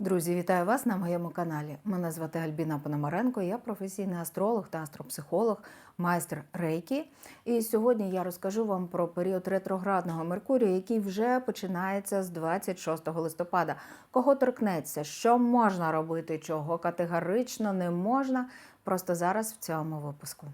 Друзі, вітаю вас на моєму каналі. Мене звати Альбіна Пономаренко, я професійний астролог та астропсихолог, майстер рейкі. І сьогодні я розкажу вам про період ретроградного Меркурію, який вже починається з 26 листопада. Кого торкнеться, що можна робити, чого категорично не можна. Просто зараз в цьому випуску.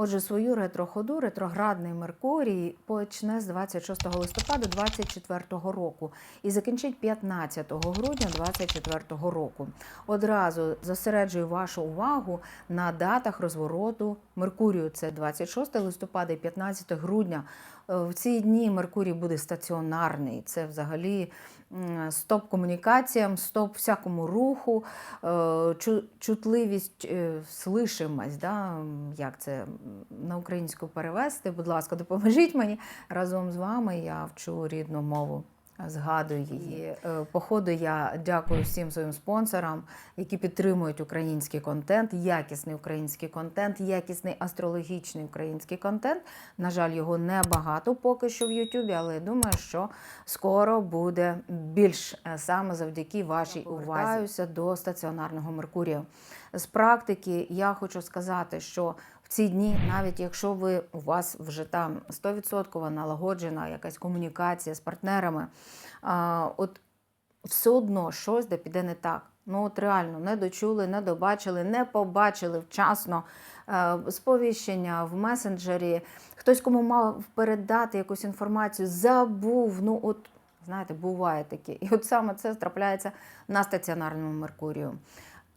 Отже, свою ретроходу ретроградний Меркурій почне з 26 листопада 24 року і закінчить 15 грудня 24 року. Одразу зосереджую вашу увагу на датах розвороту Меркурію. Це 26 листопада і 15 грудня. Е, В ці дні Меркурій буде стаціонарний. Це взагалі стоп комунікаціям, стоп всякому руху, е, чу- чутливість, е, слишимость. Да? Як це на українську перевести? Будь ласка, допоможіть мені разом з вами. Я вчу рідну мову. Згадую її. Е, По ходу я дякую всім своїм спонсорам, які підтримують український контент, якісний український контент, якісний астрологічний український контент. На жаль, його небагато поки що в Ютубі, але я думаю, що скоро буде більш е, саме завдяки вашій увазі. Повертаюся до стаціонарного Меркурія. З практики я хочу сказати, що ці дні, навіть якщо ви у вас вже там 100% налагоджена якась комунікація з партнерами, а, от все одно щось де піде не так. Ну от реально не дочули, не добачили, не побачили вчасно е, сповіщення в месенджері. Хтось кому мав передати якусь інформацію, забув. Ну от знаєте, буває таке. І от саме це трапляється на стаціонарному Меркурію.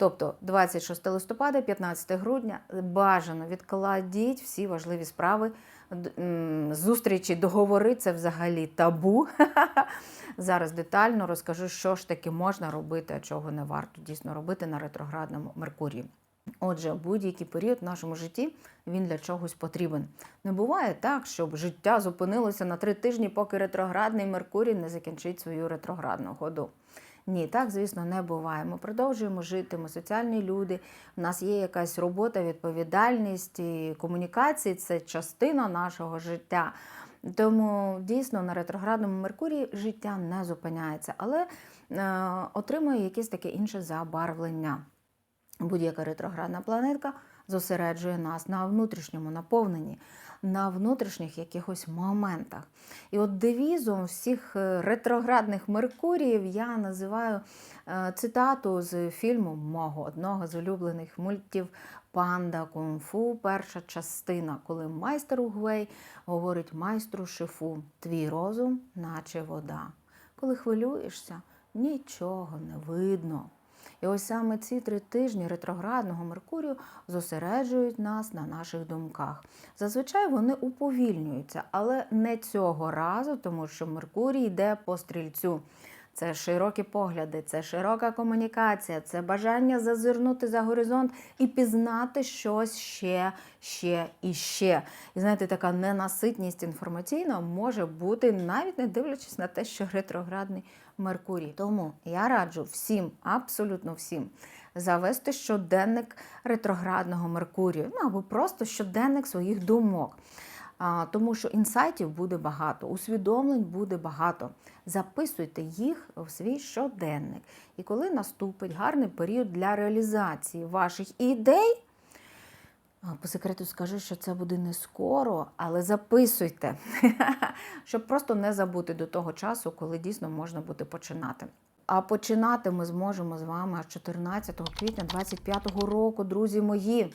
Тобто 26 листопада, 15 грудня бажано відкладіть всі важливі справи. Зустрічі, договори це взагалі табу. Зараз детально розкажу, що ж таки можна робити, а чого не варто дійсно робити на ретроградному Меркурії. Отже, будь-який період в нашому житті він для чогось потрібен. Не буває так, щоб життя зупинилося на три тижні, поки ретроградний Меркурій не закінчить свою ретроградну ходу. Ні, так, звісно, не буває. Ми продовжуємо жити, ми соціальні люди. У нас є якась робота, відповідальність і комунікації це частина нашого життя. Тому дійсно на ретроградному Меркурії життя не зупиняється, але е, отримує якесь таке інше забарвлення. Будь-яка ретроградна планетка зосереджує нас на внутрішньому наповненні, на внутрішніх якихось моментах. І от девізом всіх е, ретроградних Меркуріїв я називаю е, цитату з фільму мого одного з улюблених мультів Панда Кунг-фу, перша частина, коли майстер Угвей говорить майстру шифу: твій розум, наче вода. Коли хвилюєшся, нічого не видно. І ось саме ці три тижні ретроградного Меркурію зосереджують нас на наших думках. Зазвичай вони уповільнюються, але не цього разу, тому що Меркурій йде по стрільцю. Це широкі погляди, це широка комунікація, це бажання зазирнути за горизонт і пізнати щось ще, ще і ще. І знаєте, така ненаситність інформаційна може бути, навіть не дивлячись на те, що ретроградний Меркурій. Тому я раджу всім, абсолютно всім, завести щоденник ретроградного Меркурію, ну або просто щоденник своїх думок. Тому що інсайтів буде багато, усвідомлень буде багато. Записуйте їх в свій щоденник. І коли наступить гарний період для реалізації ваших ідей, по секрету скажу, що це буде не скоро, але записуйте, щоб просто не забути до того часу, коли дійсно можна буде починати. А починати ми зможемо з вами 14 квітня 2025 року, друзі мої.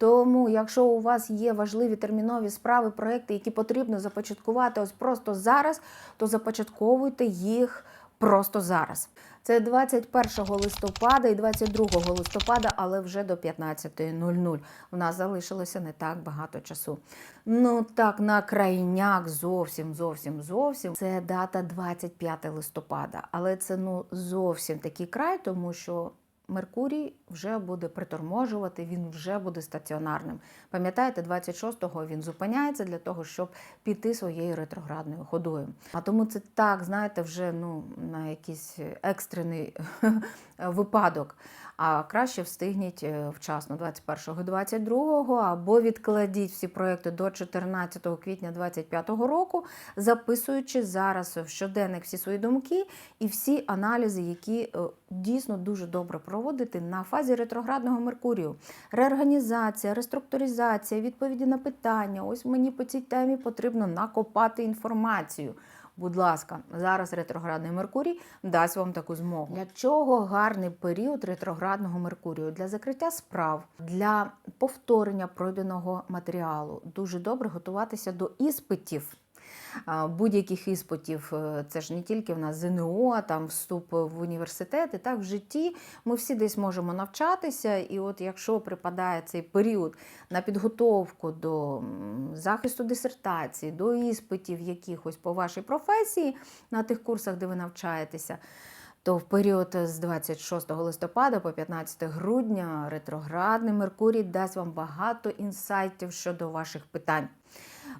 Тому, якщо у вас є важливі термінові справи, проекти, які потрібно започаткувати ось просто зараз, то започатковуйте їх просто зараз. Це 21 листопада і 22 листопада, але вже до 15.00. У нас залишилося не так багато часу. Ну так, на крайняк зовсім, зовсім, зовсім. Це дата 25 листопада, але це ну зовсім такий край, тому що Меркурій вже буде приторможувати, він вже буде стаціонарним. Пам'ятаєте, 26-го він зупиняється для того, щоб піти своєю ретроградною ходою. А тому це так, знаєте, вже ну, на якийсь екстрений випадок. А краще встигніть е, вчасно 21-го, 22-го, або відкладіть всі проекти до 14 квітня 2025 року, записуючи зараз в щоденник всі свої думки і всі аналізи, які е, дійсно дуже добре проводити на фазі ретроградного Меркурію. Реорганізація, реструктуризація, відповіді на питання. Ось мені по цій темі потрібно накопати інформацію. Будь ласка, зараз ретроградний Меркурій дасть вам таку змогу. Для чого гарний період ретроградного Меркурію? Для закриття справ, для повторення пройденого матеріалу. Дуже добре готуватися до іспитів. Будь-яких іспитів, е, це ж не тільки в нас ЗНО, там вступ в університет, і так в житті ми всі десь можемо навчатися. І от якщо припадає цей період на підготовку до захисту дисертації, до іспитів якихось по вашій професії на тих курсах, де ви навчаєтеся. То в період з 26 листопада по 15 грудня ретроградний Меркурій дасть вам багато інсайтів щодо ваших питань.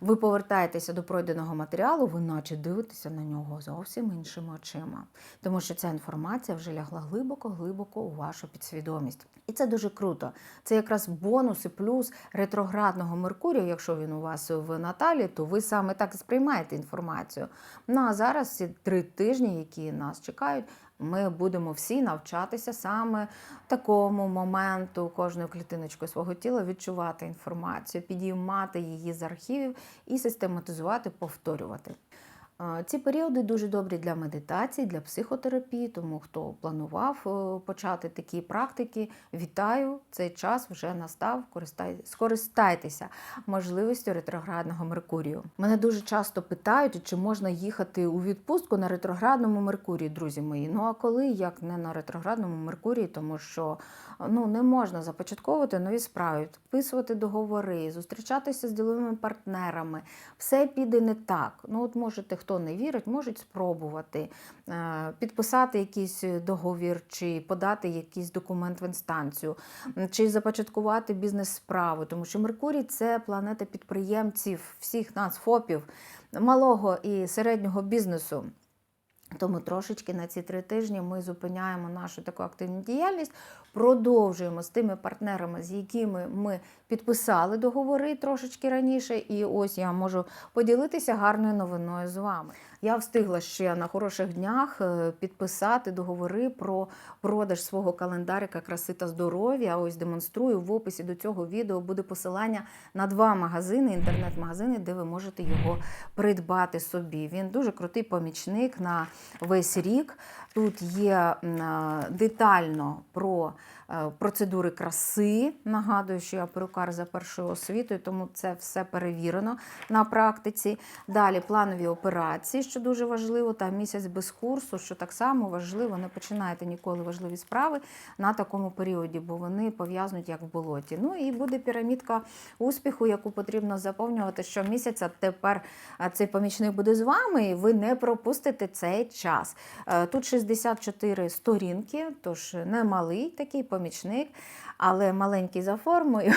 Ви повертаєтеся до пройденого матеріалу, ви наче дивитеся на нього зовсім іншими очима, тому що ця інформація вже лягла глибоко-глибоко у вашу підсвідомість. І це дуже круто. Це якраз бонус і плюс ретроградного Меркурію. Якщо він у вас в Наталі, то ви саме так сприймаєте інформацію. Ну а зараз ці три тижні, які нас чекають, ми будемо всі навчатися саме такому моменту кожною клітиночкою свого тіла відчувати інформацію, підіймати її з архівів і систематизувати, повторювати. Ці періоди дуже добрі для медитації, для психотерапії, тому хто планував е, почати такі практики, вітаю, цей час вже настав. Скористайтеся можливістю ретроградного Меркурію. Мене дуже часто питають, чи можна їхати у відпустку на ретроградному Меркурії, друзі мої. Ну а коли як не на ретроградному Меркурії, тому що ну не можна започатковувати нові справи, підписувати договори, зустрічатися з діловими партнерами. Все піде не так. Ну от можете, хто не вірить, можуть спробувати е, підписати якийсь договір чи подати якийсь документ в інстанцію, чи започаткувати бізнес-справу, тому що Меркурій це планета підприємців, всіх нас, ФОПів, малого і середнього бізнесу. Тому трошечки на ці три тижні ми зупиняємо нашу таку активну діяльність, продовжуємо з тими партнерами, з якими ми підписали договори трошечки раніше. І ось я можу поділитися гарною новиною з вами. Я встигла ще на хороших днях е, підписати договори про продаж свого календарика краси та здоров'я. Ось демонструю в описі до цього відео буде посилання на два магазини, інтернет-магазини, де ви можете його придбати собі. Він дуже крутий помічник на весь рік. Тут є е, детально про процедури краси. Нагадую, що я перукар за першою освітою, тому це все перевірено на практиці. Далі планові операції, що дуже важливо, та місяць без курсу, що так само важливо. Не починайте ніколи важливі справи на такому періоді, бо вони пов'язнуть як в болоті. Ну і буде пірамідка успіху, яку потрібно заповнювати щомісяця. Тепер е, цей помічник буде з вами, і ви не пропустите цей час. Е, Тут 64 сторінки, тож не малий такий помічник, але маленький за формою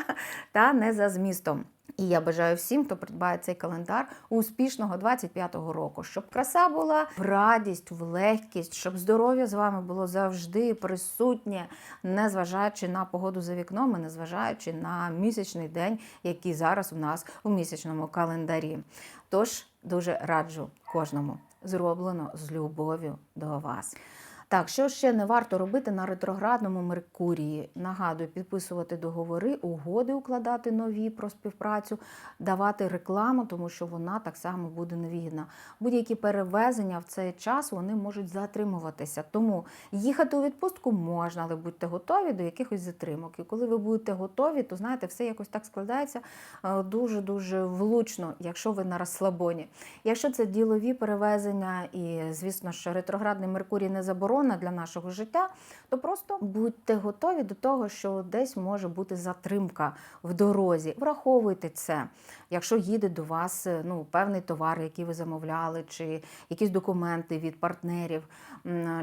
та не за змістом. І я бажаю всім, хто придбає цей календар, успішного 25-го року, щоб краса була в радість, в легкість, щоб здоров'я з вами було завжди присутнє, незважаючи на погоду за вікном, і незважаючи на місячний день, який зараз у нас у місячному календарі. Тож дуже раджу кожному зроблено з любов'ю до вас. Так, що ще не варто робити на ретроградному Меркурії? Нагадую, підписувати договори, угоди укладати нові про співпрацю, давати рекламу, тому що вона так само буде невигідна. Будь-які перевезення в цей час вони можуть затримуватися. Тому їхати у відпустку можна, але будьте готові до якихось затримок. І коли ви будете готові, то знаєте, все якось так складається дуже дуже влучно, якщо ви на розслабоні. Якщо це ділові перевезення, і звісно, що ретроградний Меркурій не заборонена для нашого життя, то просто будьте готові до того, що десь може бути затримка в дорозі. Враховуйте це. Якщо їде до вас е, ну, певний товар, який ви замовляли, чи якісь документи від партнерів,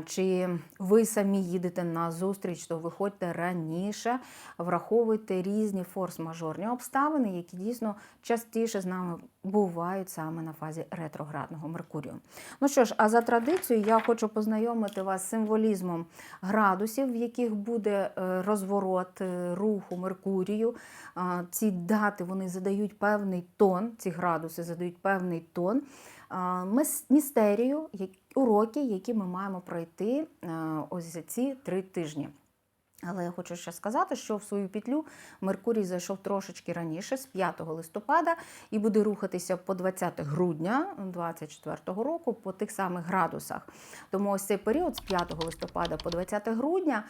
чи ви самі їдете на зустріч, то виходьте раніше, враховуйте різні форс-мажорні обставини, які дійсно частіше з нами бувають саме на фазі ретроградного Меркурію. Ну що ж, а за традицією, я хочу познайомити вас символізмом градусів, в яких буде е, розворот е, руху Меркурію. Ці дати вони задають певний тон, ці градуси задають певний тон. Містерію, уроки, які ми маємо пройти е, ось за ці три тижні. Але я хочу ще сказати, що в свою петлю Меркурій зайшов трошечки раніше, з 5 листопада, і буде рухатися по 20 грудня 2024 року по тих самих градусах. Тому ось цей період з 5 листопада по 20 грудня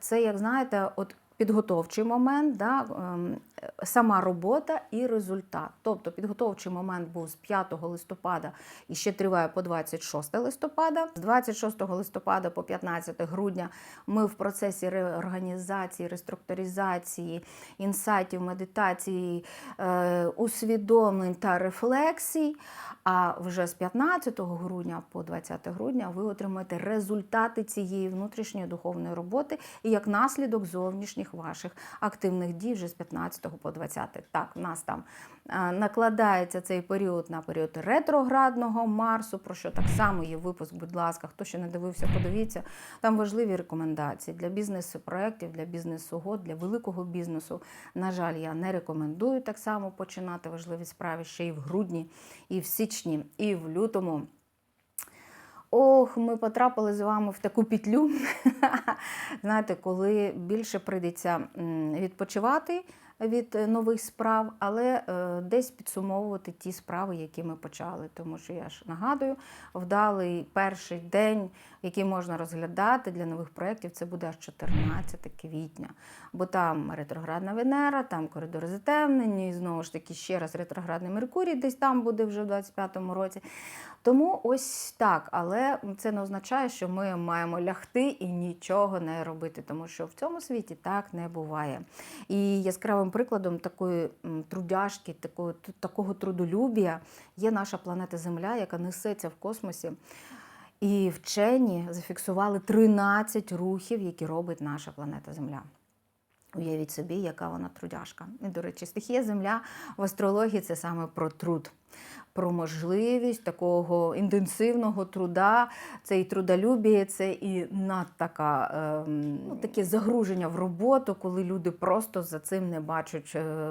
це, як знаєте, от підготовчий момент, да, ем, сама робота і результат. Тобто підготовчий момент був з 5 листопада і ще триває по 26 листопада. З 26 листопада по 15 грудня ми в процесі реорганізації, реструктуризації, інсайтів, медитації, е, усвідомлень та рефлексій. А вже з 15 грудня по 20 грудня ви отримаєте результати цієї внутрішньої духовної роботи і як наслідок зовнішніх ваших активних дій вже з 15 по 20. Так, в нас там е, накладається цей період на період ретроградного Марсу, про що так само є випуск, будь ласка, хто ще не дивився, подивіться. Там важливі рекомендації для бізнес-проєктів, для бізнес-угод, для великого бізнесу. На жаль, я не рекомендую так само починати важливі справи ще і в грудні, і в січні, і в лютому. Ох, ми потрапили з вами в таку петлю. Знаєте, коли більше прийдеться відпочивати від е, нових справ, але е, десь підсумовувати ті справи, які ми почали. Тому що я ж нагадую, вдалий перший день, який можна розглядати для нових проєктів, це буде аж 14 квітня. Бо там ретроградна Венера, там коридор затемнення, і знову ж таки ще раз ретроградний Меркурій, десь там буде вже в 25-му році. Тому ось так, але це не означає, що ми маємо лягти і нічого не робити, тому що в цьому світі так не буває. І яскравим прикладом такої м, трудяжки, такого, такого трудолюбія є наша планета Земля, яка несеться в космосі. І вчені зафіксували 13 рухів, які робить наша планета Земля. Уявіть собі, яка вона трудяжка. І, до речі, стихія Земля в астрології це саме про труд, про можливість такого інтенсивного труда. Це і трудолюбіє, це і надтака, ем, ну, таке загруження в роботу, коли люди просто за цим не бачать е,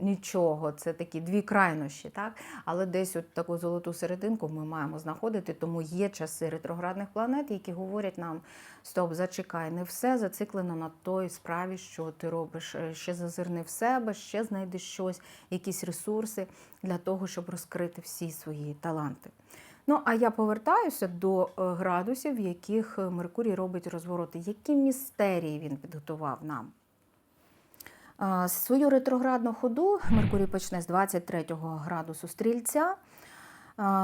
нічого. Це такі дві крайнощі, так? Але десь от таку золоту серединку ми маємо знаходити, тому є часи ретроградних планет, які говорять нам: стоп, зачекай, не все зациклено на той справі, що ти робиш. Е, Ще зазирни в себе, ще знайди щось, якісь ресурси для того, щоб розкрити всі свої таланти. Ну, а я повертаюся до е, градусів, в яких е, Меркурій робить розвороти. Які містерії він підготував нам? Свою ретроградну ходу Меркурій почне з 23 градусу стрільця.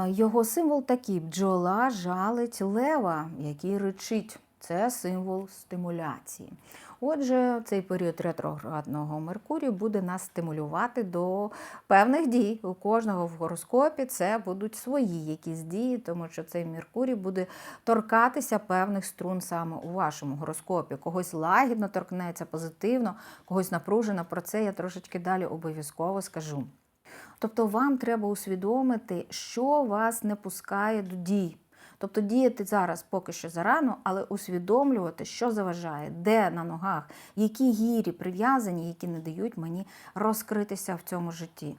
Його символ такий: бджола жалить лева, який речить. Це символ стимуляції. Отже, цей період ретроградного Меркурію буде нас стимулювати до певних дій. У кожного в гороскопі це будуть свої якісь дії, тому що цей Меркурій буде торкатися певних струн саме у вашому гороскопі. Когось лагідно торкнеться позитивно, когось напружено. Про це я трошечки далі обов'язково скажу. Тобто вам треба усвідомити, що вас не пускає до дій. Тобто діяти зараз поки що зарано, але усвідомлювати, що заважає, де на ногах, які гірі прив'язані, які не дають мені розкритися в цьому житті.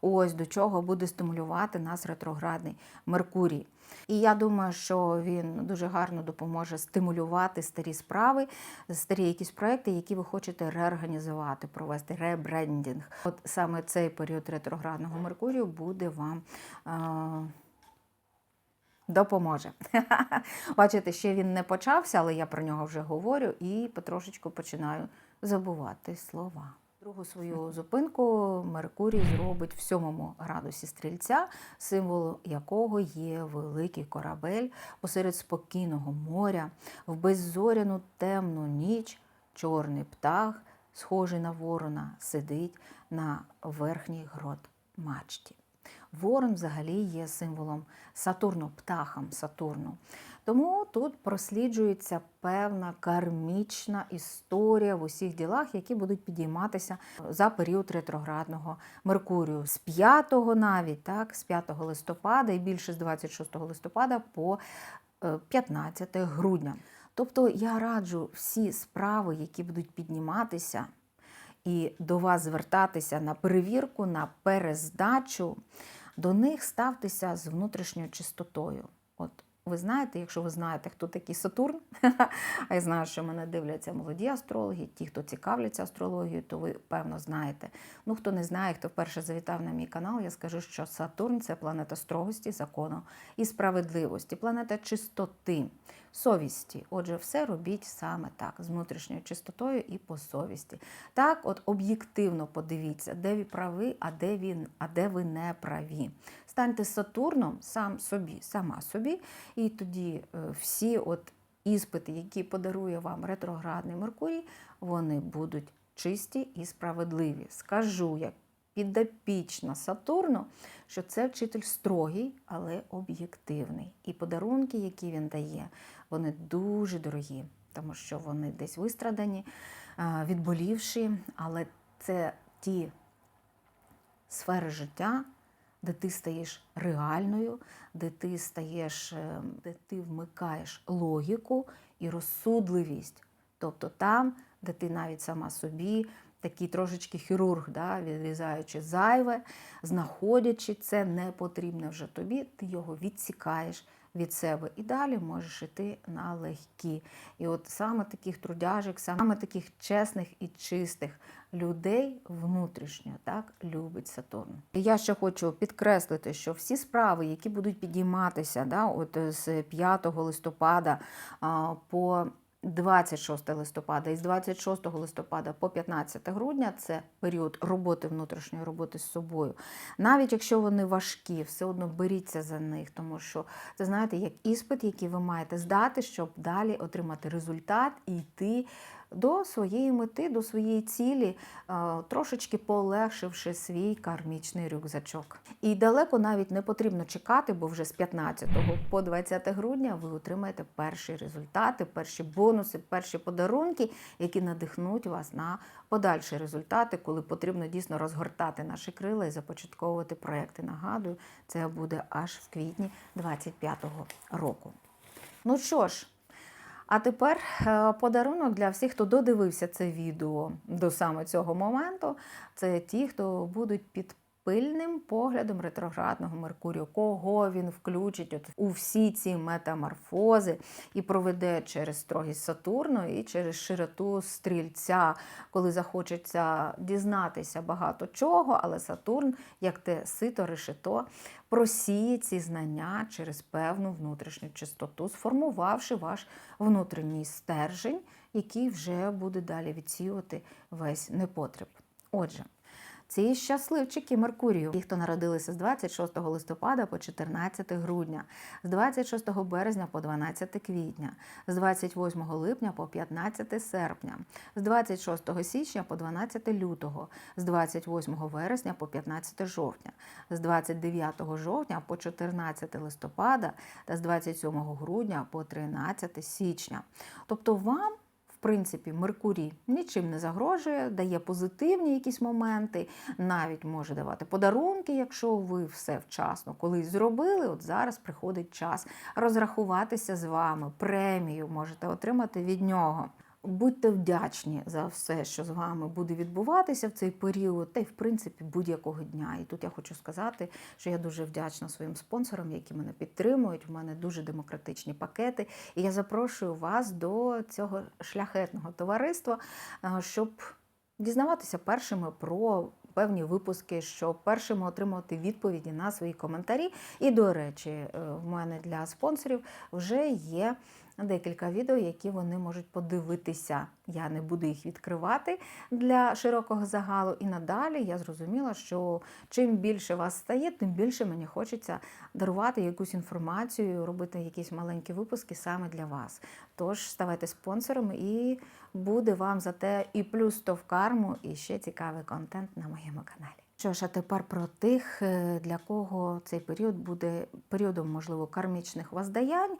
Ось до чого буде стимулювати нас ретроградний Меркурій. І я думаю, що він дуже гарно допоможе стимулювати старі справи, старі якісь проекти, які ви хочете реорганізувати, провести ребрендінг. От саме цей період ретроградного Меркурію буде вам. Е- Допоможе. Бачите, ще він не почався, але я про нього вже говорю і потрошечку починаю забувати слова. Другу свою зупинку Меркурій зробить в сьомому градусі стрільця, символ якого є великий корабель посеред спокійного моря, в беззоряну темну ніч, чорний птах, схожий на ворона, сидить на верхній грот мачті. Ворон взагалі є символом Сатурну, птахом Сатурну. Тому тут просліджується певна кармічна історія в усіх ділах, які будуть підійматися за період ретроградного Меркурію. З 5 навіть, так, з 5 листопада і більше з 26 листопада по е, 15 грудня. Тобто я раджу всі справи, які будуть підніматися, і до вас звертатися на перевірку, на перездачу, до них ставтеся з внутрішньою чистотою. Ви знаєте, якщо ви знаєте, хто такий Сатурн, а я знаю, що мене дивляться молоді астрологи, ті, хто цікавляться астрологією, то ви певно знаєте. Ну, хто не знає, хто вперше завітав на мій канал, я скажу, що Сатурн це планета строгості, закону і справедливості, планета чистоти, совісті. Отже, все робіть саме так, з внутрішньою чистотою і по совісті. Так, от об'єктивно подивіться, де ви праві, а де він, а де ви не праві. Станьте Сатурном сам собі, сама собі, і тоді е, всі от іспити, які подарує вам ретроградний Меркурій, вони будуть чисті і справедливі. Скажу як підопічна Сатурну, що це вчитель строгий, але об'єктивний. І подарунки, які він дає, вони дуже дорогі, тому що вони десь вистрадані, е, відболівші, але це ті сфери життя, де ти стаєш реальною, де ти стаєш, е, де ти вмикаєш логіку і розсудливість. Тобто там, де ти навіть сама собі, такий трошечки хірург, да, відрізаючи зайве, знаходячи це непотрібне вже тобі, ти його відсікаєш від себе і далі можеш йти на легкі. І от саме таких трудяжок, саме таких чесних і чистих людей внутрішньо так любить Сатурн. І я ще хочу підкреслити, що всі справи, які будуть підійматися, да, от з 5 листопада по 26 листопада і з 26 листопада по 15 грудня це період роботи внутрішньої роботи з собою. Навіть якщо вони важкі, все одно беріться за них, тому що це знаєте, як іспит, який ви маєте здати, щоб далі отримати результат і йти до своєї мети, до своєї цілі, е, трошечки полегшивши свій кармічний рюкзачок. І далеко навіть не потрібно чекати, бо вже з 15 по 20 грудня ви отримаєте перші результати, перші бонуси, перші подарунки, які надихнуть вас на подальші результати, коли потрібно дійсно розгортати наші крила і започатковувати проекти. Нагадую, це буде аж в квітні 25-го року. Ну що ж. А тепер е, подарунок для всіх, хто додивився це відео до саме цього моменту. Це ті, хто будуть під пильним поглядом ретроградного Меркурію, кого він включить от у всі ці метаморфози і проведе через строгість Сатурну і через широту стрільця, коли захочеться дізнатися багато чого, але Сатурн, як те сито решето, просіє ці знання через певну внутрішню чистоту, сформувавши ваш внутрішній стержень, який вже буде далі відсіювати весь непотреб. Отже. Ці щасливчики Меркурію, ті, хто народилися з 26 листопада по 14 грудня, з 26 березня по 12 квітня, з 28 липня по 15 серпня, з 26 січня по 12 лютого, з 28 вересня по 15 жовтня, з 29 жовтня по 14 листопада та з 27 грудня по 13 січня. Тобто вам принципі, Меркурій нічим не загрожує, дає позитивні якісь моменти, навіть може давати подарунки, якщо ви все вчасно колись зробили. От зараз приходить час розрахуватися з вами, премію можете отримати від нього. Будьте вдячні за все, що з вами буде відбуватися в цей період, та й в принципі будь-якого дня. І тут я хочу сказати, що я дуже вдячна своїм спонсорам, які мене підтримують. У мене дуже демократичні пакети. І я запрошую вас до цього шляхетного товариства, е, щоб дізнаватися першими про. Певні випуски, щоб першими отримувати відповіді на свої коментарі. І, до речі, е, в мене для спонсорів вже є декілька відео, які вони можуть подивитися. Я не буду їх відкривати для широкого загалу. І надалі я зрозуміла, що чим більше вас стає, тим більше мені хочеться дарувати якусь інформацію, робити якісь маленькі випуски саме для вас. Тож ставайте спонсором і буде вам за те і плюс то в карму, і ще цікавий контент на моєму каналі. Що ж, а тепер про тих, е, для кого цей період буде періодом, можливо, кармічних воздаянь,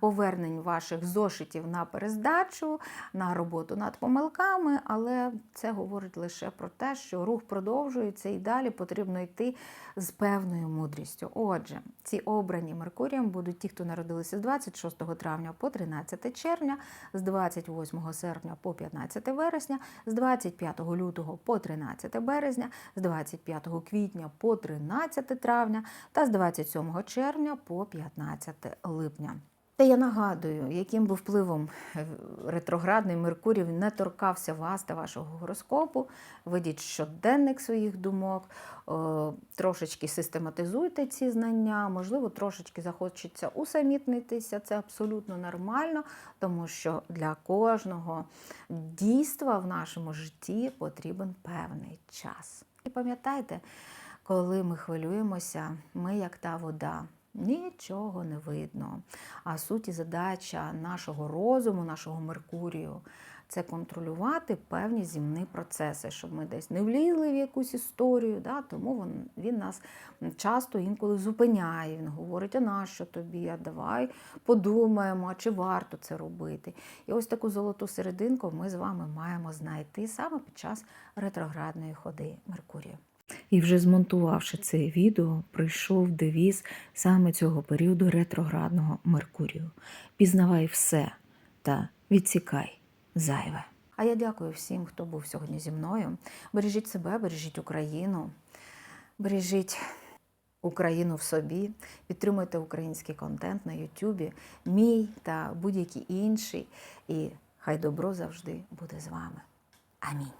повернень ваших зошитів на перездачу, на роботу над помилками, але це говорить лише про те, що рух продовжується і далі потрібно йти з певною мудрістю. Отже, ці обрані Меркурієм будуть ті, хто народилися з 26 травня по 13 червня, з 28 серпня по 15 вересня, з 25 лютого по 13 березня, з 25 квітня по 13 травня та з 27 червня по 15 липня. Та я нагадую, яким би впливом е, ретроградний Меркурій не торкався вас та вашого гороскопу. Ведіть щоденник своїх думок, е, трошечки систематизуйте ці знання, можливо, трошечки захочеться усамітнитися. Це абсолютно нормально, тому що для кожного дійства в нашому житті потрібен певний час. І пам'ятайте, коли ми хвилюємося, ми як та вода. Нічого не видно. А суть і задача нашого розуму, нашого Меркурію це контролювати певні зімні процеси, щоб ми десь не влізли в якусь історію. Да? Тому він, він нас часто інколи зупиняє. Він говорить, а нащо тобі? А давай подумаємо, а чи варто це робити. І ось таку золоту серединку ми з вами маємо знайти саме під час ретроградної ходи Меркурія. І вже змонтувавши це відео, прийшов девіз саме цього періоду ретроградного Меркурію. Пізнавай все та відсікай зайве. А я дякую всім, хто був сьогодні зі мною. Бережіть себе, бережіть Україну, бережіть Україну в собі, підтримуйте український контент на Ютубі, мій та будь-який інший. І хай добро завжди буде з вами. Амінь.